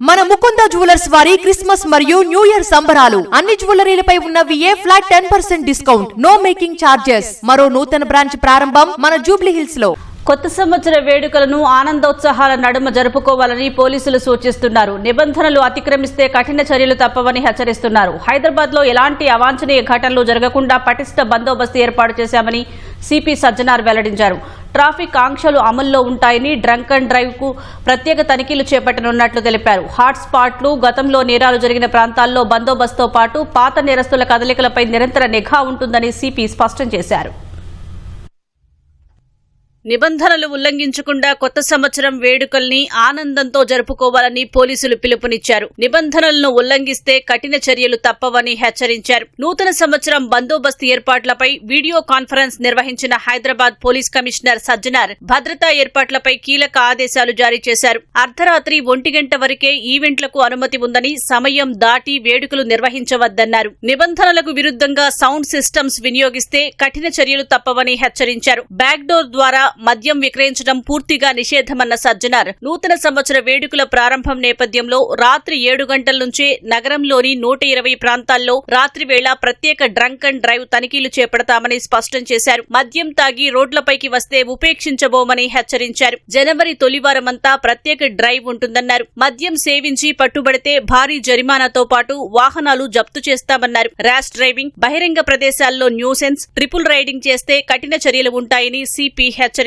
మన ముకుంద జ్యువెలర్స్ వారి క్రిస్మస్ మరియు న్యూ ఇయర్ సంబరాలు. అన్ని జ్యువెలరీలపై ఉన్న VA flat ten percent discount. No making charges. మరో నూతన బ్రాంచ్ ప్రారంభం మన జూబ్లీ హిల్స్లో కొత్త సంవత్సర వేడుకలను ఆనందోత్సాహాల నడుమ జరుపుకోవాలని పోలీసులు సూచిస్తున్నారు. నిబంధనలు అతిక్రమిస్తే కఠిన చర్యలు తప్పవని హెచ్చరిస్తున్నారు. హైదరాబాద్లో ఎలాంటి అవాంఛనీయ ఘటనలు జరగకుండా పటిష్ట బందోబస్తు ఏర్పాటు చేశామని సిపి సజ్జనార్ వెల్లడించారు. ట్రాఫిక్ ఆంక్షలు అమల్లో ఉంటాయని డ్రంక్ అండ్ డ్రైవ్కు ప్రత్యేక తనిఖీలు చేపట్టనున్నట్లు తెలిపారు. హాట్ స్పాట్లు గతంలో నేరాలు జరిగిన ప్రాంతాల్లో బందోబస్తుతో పాటు పాత నేరస్తుల కదలికలపై నిరంతర నిఘా ఉంటుందని సిపి స్పష్టం చేశారు. నిబంధనలు ఉల్లంఘించకుండా కొత్త సంవత్సరం వేడుకల్ని ఆనందంతో జరుపుకోవాలని పోలీసులు పిలుపునిచ్చారు. నిబంధనలను ఉల్లంఘిస్తే కఠిన చర్యలు తప్పవని హెచ్చరించారు. నూతన సంవత్సరం బందోబస్తు ఏర్పాట్లపై వీడియో కాన్ఫరెన్స్ నిర్వహించిన హైదరాబాద్ పోలీస్ కమిషనర్ సజ్జనార్ భద్రతా ఏర్పాట్లపై కీలక ఆదేశాలు జారీ చేశారు. అర్ధరాత్రి ఒంటి గంట వరకే ఈవెంట్లకు అనుమతి ఉందని సమయం దాటి వేడుకలు నిర్వహించవద్దన్నారు. నిబంధనలకు విరుద్ధంగా సౌండ్ సిస్టమ్స్ వినియోగిస్తే కఠిన చర్యలు తప్పవని హెచ్చరించారు. బ్యాక్డోర్ ద్వారా మద్యం విక్రయించడం పూర్తిగా నిషేధమన్న సజ్జనార్. నూతన సంవత్సర వేడుకల ప్రారంభం నేపథ్యంలో రాత్రి ఏడు గంటల నుంచే నగరంలోని నూట ఇరవై ప్రాంతాల్లో రాత్రి వేళ ప్రత్యేక డ్రంక్ అండ్ డ్రైవ్ తనిఖీలు చేపడతామని స్పష్టం చేశారు. మద్యం తాగి రోడ్లపైకి వస్తే ఉపేక్షించబోమని హెచ్చరించారు. జనవరి తొలివారమంతా ప్రత్యేక డ్రైవ్ ఉంటుందన్నారు. మద్యం సేవించి పట్టుబడితే భారీ జరిమానాతో పాటు వాహనాలు జప్తు చేస్తామన్నారు. ర్యాష్ డ్రైవింగ్ బహిరంగ ప్రదేశాల్లో న్యూసెన్స్ ట్రిపుల్ రైడింగ్ చేస్తే కఠిన చర్యలు ఉంటాయని సిపి హెచ్చరించారు.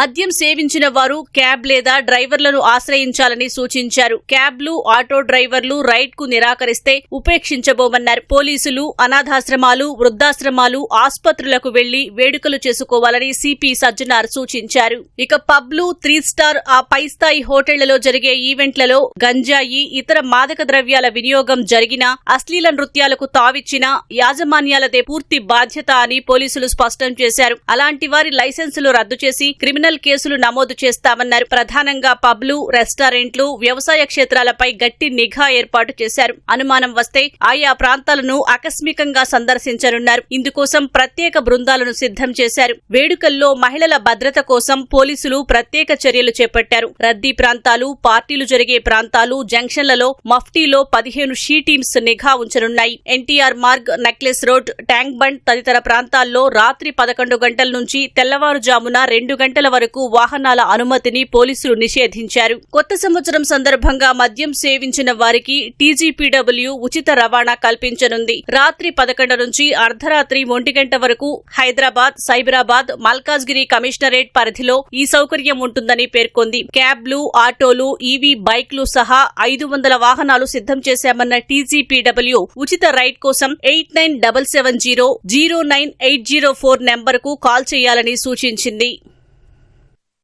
మద్యం సేవించిన వారు క్యాబ్ లేదా డ్రైవర్లను ఆశ్రయించాలని సూచించారు. క్యాబ్లు ఆటో డ్రైవర్లు రైడ్కు నిరాకరిస్తే ఉపేక్షించబోమన్నారు. పోలీసులు అనాథాశ్రమాలు వృద్ధాశ్రమాలు ఆసుపత్రులకు వెళ్ళి వేడుకలు చేసుకోవాలని సిపి సజ్జనార్ సూచించారు. ఇక పబ్లు త్రీ స్టార్ ఆ పై స్థాయి హోటళ్ళలో జరిగే ఈవెంట్లలో గంజాయి ఇతర మాదక ద్రవ్యాల వినియోగం జరిగినా అశ్లీల నృత్యాలకు తావిచ్చినా యాజమాన్యాలదే పూర్తి బాధ్యత అని పోలీసులు స్పష్టం చేశారు. అలాంటి వారి లైసెన్సులు రద్దు చేసి క్రిమినల్ కేసులు నమోదు చేస్తామన్నారు. ప్రధానంగా పబ్లు రెస్టారెంట్లు వ్యవసాయ క్షేత్రాలపై గట్టి నిఘా ఏర్పాటు చేశారు. అనుమానం వస్తే ఆయా ప్రాంతాలను ఆకస్మికంగా సందర్శించనున్నారు. ఇందుకోసం ప్రత్యేక బృందాలను సిద్ధం చేశారు. వేడుకల్లో మహిళల భద్రత కోసం పోలీసులు ప్రత్యేక చర్యలు చేపట్టారు. రద్దీ ప్రాంతాలు పార్టీలు జరిగే ప్రాంతాలు జంక్షన్లలో మఫ్టీలో పదిహేను షీ టీమ్స్ నిఘా ఉంచనున్నాయి. NTR Marg necklace road tank bund తదితర ప్రాంతాల్లో రాత్రి పదకొండు గంటల నుంచి తెల్లవారుజామున రెండు గంటల వరకు వాహనాల అనుమతిని పోలీసులు నిషేధించారు. కొత్త సంవత్సరం సందర్భంగా మద్యం సేవించిన వారికి టీజీపీడబ్ల్యూ ఉచిత రవాణా కల్పించనుంది. రాత్రి పదకొండు నుంచి అర్ధరాత్రి ఒంటి గంట వరకు హైదరాబాద్ సైబరాబాద్ మల్కాజ్గిరి కమిషనరేట్ పరిధిలో ఈ సౌకర్యం ఉంటుందని పేర్కొంది. క్యాబ్లు ఆటోలు ఈవీ బైక్లు సహా ఐదు వందల వాహనాలు సిద్ధం చేశామన్న టీజీపీడబ్ల్యూ ఉచిత రైడ్ కోసం eight nine double seven zero zero nine eight zero four నెంబర్కు కాల్ చేయాలని సూచించింది.